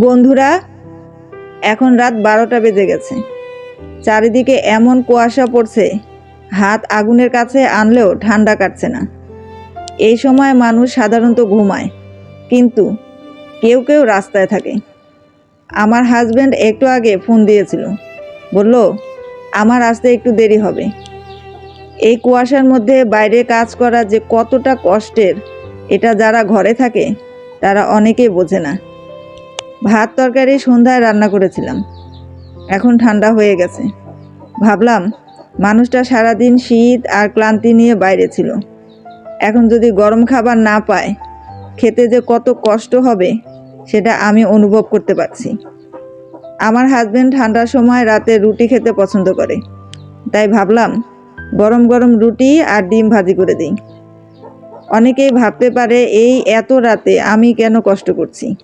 বন্ধুরা, এখন রাত বারোটা বেজে গেছে। চারিদিকে এমন কুয়াশা পড়ছে, হাত আগুনের কাছে আনলেও ঠান্ডা কাটছে না। এই সময় মানুষ সাধারণত ঘুমায়, কিন্তু কেউ কেউ রাস্তায় থাকে। আমার হাজব্যান্ড একটু আগে ফোন দিয়েছিল। বলল, আমার আসতে একটু দেরি হবে। এই কুয়াশার মধ্যে বাইরে কাজ করা যে কতটা কষ্টের, এটা যারা ঘরে থাকে, তারা অনেকেই বোঝে না। ভাত তরকারি সন্ধ্যায় রান্না করেছিলাম। এখন ঠান্ডা হয়ে গেছে। ভাবলাম, মানুষটা সারাদিন শীত আর ক্লান্তি নিয়ে বাইরে ছিল। এখন যদি গরম খাবার না পায়, খেতে যে কত কষ্ট হবে, সেটা আমি অনুভব করতে পারছি। আমার হাজব্যান্ড ঠান্ডার সময় রাতে রুটি খেতে পছন্দ করে। তাই ভাবলাম, গরম গরম রুটি আর ডিম ভাজি করে দিই। অনেকেই ভাবতে পারে, এই এত রাতে আমি কেন কষ্ট করছি?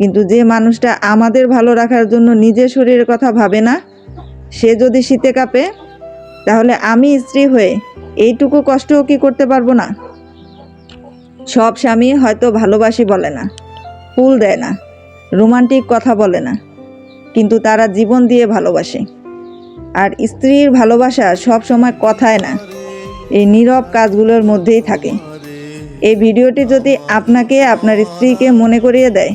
কিন্তু যে মানুষটা আমাদের ভালো রাখার জন্য নিজের শরীরের কথা ভাবে না, সে যদি শীতে কাঁপে, তাহলে আমি স্ত্রী হয়ে এইটুকু কষ্টও কি করতে পারব না? সব স্বামী হয়তো ভালোবাসি বলে না, ফুল দেয় না, রোমান্টিক কথা বলে না, কিন্তু তারা জীবন দিয়ে ভালোবাসে। আর স্ত্রীর ভালোবাসা সব সময় কথায় না, এই নীরব কাজগুলোর মধ্যেই থাকে। এই ভিডিওটি যদি আপনাকে, আপনার স্ত্রীকে মনে করিয়ে দেয়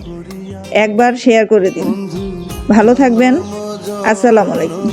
একবার শেয়ার করে দিন। ভালো থাকবেন। আসসালামু আলাইকুম।